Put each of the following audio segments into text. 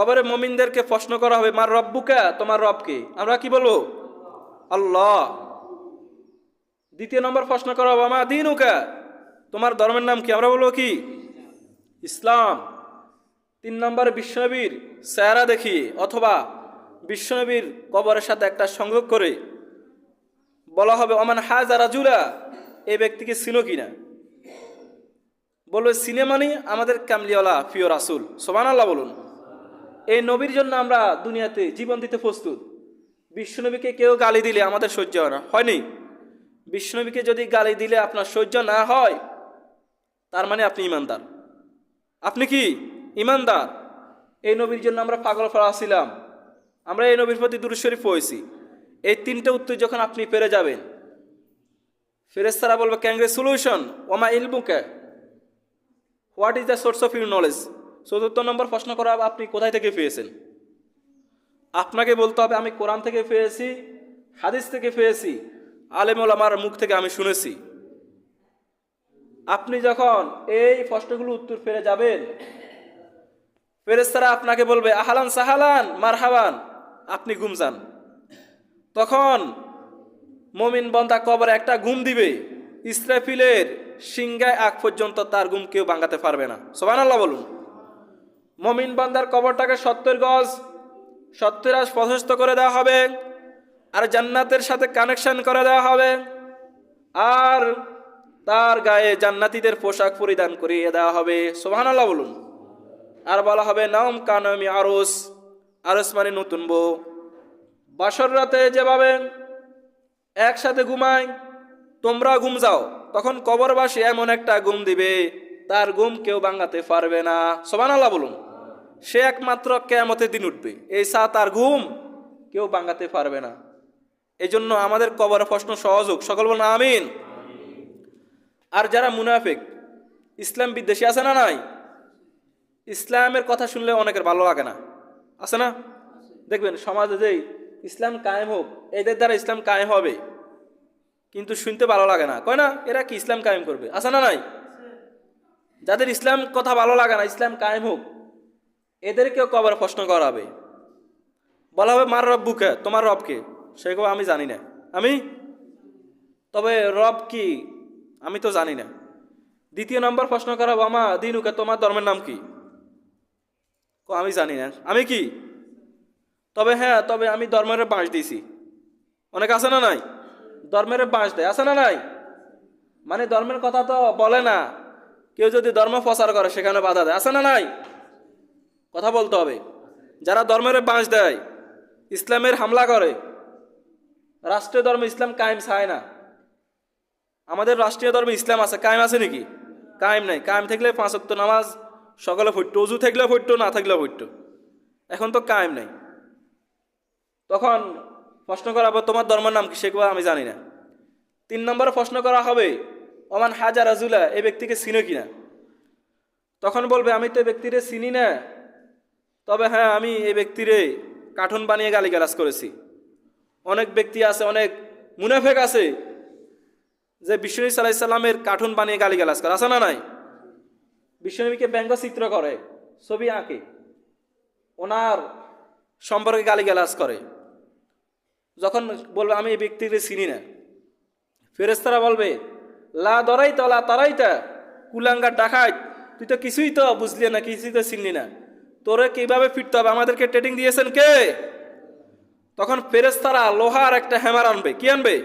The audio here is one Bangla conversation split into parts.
কবরে মমিনদেরকে প্রশ্ন করা হবে, মার রব্বুকা? তোমার রবকে আমরা কি বলব? আল্লাহ। দ্বিতীয় নম্বর প্রশ্ন করা হবে আমার দিন উকা তোমার ধর্মের নাম কি? আমরা বলব কি? ইসলাম। তিন নম্বরে, বিশ্বনবীর চেহারা দেখিয়ে অথবা বিশ্বনবীর কবরের সাথে একটা সংযোগ করে। বলা হবে অমান হাজা রাজুলা? এই ব্যক্তিকে ছিল কি কিনা? বলবে সিনেমানি আমাদের কামলিওয়ালা প্রিয় রাসুল। সোমান আল্লাহ বলুন। এই নবীর জন্য আমরা দুনিয়াতে জীবন দিতে প্রস্তুত। বিশ্বনবীকে কেউ গালি দিলে আমাদের সহ্য হয় না। হয়নি বিশ্বনবীকে যদি গালি দিলে আপনার সহ্য না হয়, তার মানে আপনি ইমানদার। আপনি কি? ইমানদার। এই নবীর জন্য আমরা পাগল ফেলা ছিলাম আমরা এই নবীর প্রতি দুরুশরীফ হয়েছি এই তিনটে উত্তর যখন আপনি পেরে যাবেন ফেরেস্তারা বলবে ক্যাংগ্রেচুলেশন ওমা ইলবুকে what is the source of your knowledge চতুর্থ নম্বর প্রশ্ন করা হবে, আপনি কোথায় থেকে পেয়েছেন? আপনাকে বলতে হবে আমি কোরআন থেকে পেয়েছি হাদিস থেকে পেয়েছি আলেমুল আমার মুখ থেকে আমি শুনেছি। আপনি যখন এই প্রশ্নগুলো উত্তর ফেরে যাবেন ফেরেস্তারা আপনাকে বলবে আহালান সাহালান মারহাবান আপনি ঘুম যান। তখন মমিন বন্দা কবরে একটা ঘুম দিবে ইসরাফিলের সিংগায় আগ পর্যন্ত তার ঘুম কেউ ভাঙাতে পারবে না। সোবান আল্লাহ বলুন। মমিন বান্দার কবরটাকে সত্তর গজ, সত্তর আজ প্রশস্ত করে দেওয়া হবে আর জান্নাতের সাথে কানেকশন করে দেওয়া হবে আর তার গায়ে জান্নাতিদের পোশাক পরিধান করিয়ে দেওয়া হবে। সোহান আল্লাহ বলুন। আর বলা হবে নাম কানমি আরস আরস মানে নতুন বউ। বাসর রাতে যেভাবে একসাথে ঘুমায়, তোমরা ঘুম যাও, তখন কবরবাসী এমন একটা ঘুম দিবে, তার ঘুম কেউ ভাঙাতে পারবে না। সোমান আল্লাহ বলুন। সে একমাত্র কেয়ামতের দিন উঠবে। এই সা তার ঘুম কেউ ভাঙাতে পারবে না। এই জন্য আমাদের কবর প্রশ্ন সহজ হোক। সকল বলুন আমিন। আর যারা মুনাফিক, ইসলাম বিদ্বেষী আছে না নাই? ইসলামের কথা শুনলে অনেকের ভালো লাগে না। আছে না? দেখবেন সমাজে যেই ইসলাম কায়েম হোক, এদের দ্বারা ইসলাম কায়েম হবে। কিন্তু শুনতে ভালো লাগে না। কয় না? এরা কি ইসলাম কায়েম করবে? আছে না নাই? যাদের ইসলাম কথা ভালো লাগে না, ইসলাম কায়েম হোক এদেরকেও কবার প্রশ্ন করা হবে বলা হবে, মার রব বুকে, তোমার রবকে সেগুলো আমি জানি না। আমি? তবে রব কি? আমি তো জানি না। দ্বিতীয় নম্বর প্রশ্ন করা আমা দিনুকে, তোমার ধর্মের নাম কি? কো, আমি জানি না। আমি কি? তবে হ্যাঁ তবে আমি ধর্মের বাঁশ দিয়েছি। অনেক আছে না নাই? ধর্মের বাঁশ দেয়। আছে না নাই? মানে ধর্মের কথা তো বলে না। কেউ যদি ধর্ম প্রচার করে, সেখানে বাধা দেয়। আছে না নাই? কথা বলতে হবে। যারা ধর্মের বাঁশ দেয়, ইসলামের হামলা করে, রাষ্ট্রীয় ধর্ম ইসলাম কায়েম চায় না। আমাদের রাষ্ট্রীয় ধর্ম ইসলাম আছে, কায়েম আছে নাকি? কায়েম নাই। কায়েম থাকলে পাঁচ অক্ট নামাজ, সকালে ফুটতো অজু থাকলে ফুটতো না থাকলে ফুটতো এখন তো কায়েম নাই। তখন প্রশ্ন করা হবে, তোমার ধর্মের নাম কি সেগুলো আমি জানি না। তিন নম্বরে প্রশ্ন করা হবে, ওমান হাজার রাজুলা এই ব্যক্তিকে চিনো কিনা? তখন বলবে, আমি তো ব্যক্তিরে চিনি না। তবে হ্যাঁ আমি এই ব্যক্তিরে কার্টুন বানিয়ে গালিগালাজ করেছি। অনেক ব্যক্তি আছে, অনেক মুনাফেক আছে, যে বিশ্বনবী সাল্লাহ সাল্লামের কার্টুন বানিয়ে গালিগালাজ করে। আছে না নাই? বিশ্বনবীকে ব্যঙ্গচিত্র করে, ছবি আঁকে, ওনার সম্পর্কে গালিগালাজ করে। যখন বলবে, আমি এই ব্যক্তিকে চিনি না। ফেরেস্তারা বলবে, লা দরাইতা, লা তারাইতা, কুলাঙ্গার ডাকাই তুই তো কিছুই তো বুঝলি না, কিছুই তো চিনলি না। তোরে কীভাবে ফিরতে হবে? আমাদেরকে ট্রেডিং দিয়েছেন কে? তখন ফেরেস্তারা লোহার একটা হ্যামার আনবে। কি আনবে?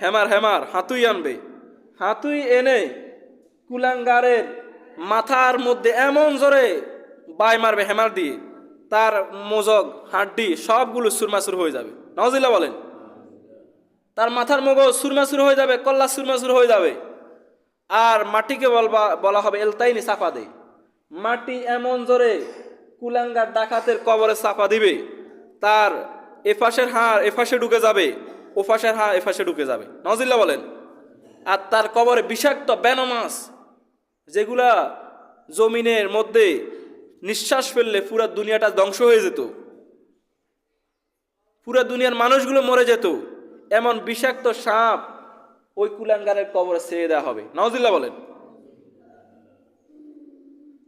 হ্যামার হ্যামার হাতুই আনবে। হাতুই এনে কুলাঙ্গারের মাথার মধ্যে এমন জোরে বাই মারবে হ্যামার দিয়ে। তার মোজগ হাড্ডি সবগুলো সুরমাসুর হয়ে যাবে। নওয়াজিল্লা বলেন। তার মাথার মগজ সুরমাসুর হয়ে যাবে, কল্লা সুরমাসুর হয়ে যাবে। আর মাটিকে বলবা, বলা হবে এলতাইনি চাপা দে মাটি এমন জোরে কুলাঙ্গার ডাকাতের কবরে চাপা দিবে। তার এফাসের হাড় এফাসে ঢুকে যাবে। ওফাসের হাড় এফাসে ঢুকে যাবে। নজিল্লা বলেন। আর তার কবরে বিষাক্ত বেনমাস যেগুলা জমিনের মধ্যে নিঃশ্বাস ফেললে পুরা দুনিয়াটা ধ্বংস হয়ে যেত। পুরা দুনিয়ার মানুষগুলো মরে যেত। এমন বিষাক্ত সাপ ওই কুলাঙ্গারের কবরে ছেড়ে দেওয়া হবে। নওয়াজিল্লা বলেন।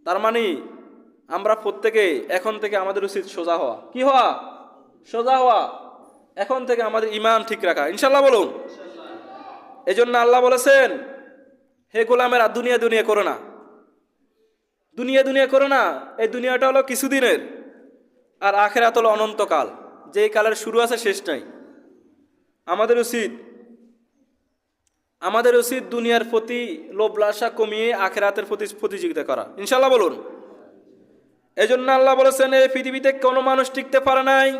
তার মানে আমরা প্রত্যেকে এখন থেকে আমাদের উচিত সোজা হওয়া। কি হওয়া? সোজা হওয়া। এখন থেকে আমাদের ইমান ঠিক রাখা। ইনশাল্লাহ বলুন। এই জন্য আল্লাহ বলেছেন, হে গোলামেরা, দুনিয়া দুনিয়া করো না। দুনিয়া দুনিয়া করো না। এই দুনিয়াটা হলো কিছুদিনের। আর আখেরাত হলো অনন্তকাল। যে কালের শুরু আছে, শেষ নাই। আমাদের উচিত আমাদের উচিত দুনিয়ার প্রতি লোভ লালসা কমিয়ে আখেরাতের প্রতি প্রতিযোগিতা করা। ইনশাল্লাহ বলুন। এই জন্য আল্লাহ বলেছেন, এই পৃথিবীতে কোনো মানুষ টিকতে পারে নাই,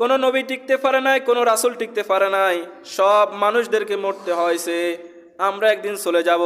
কোনো নবী টিকতে পারে নাই, কোনো রাসুল টিকতে পারে নাই। সব মানুষদেরকে মরতে হয়েছে আমরা একদিন চলে যাব।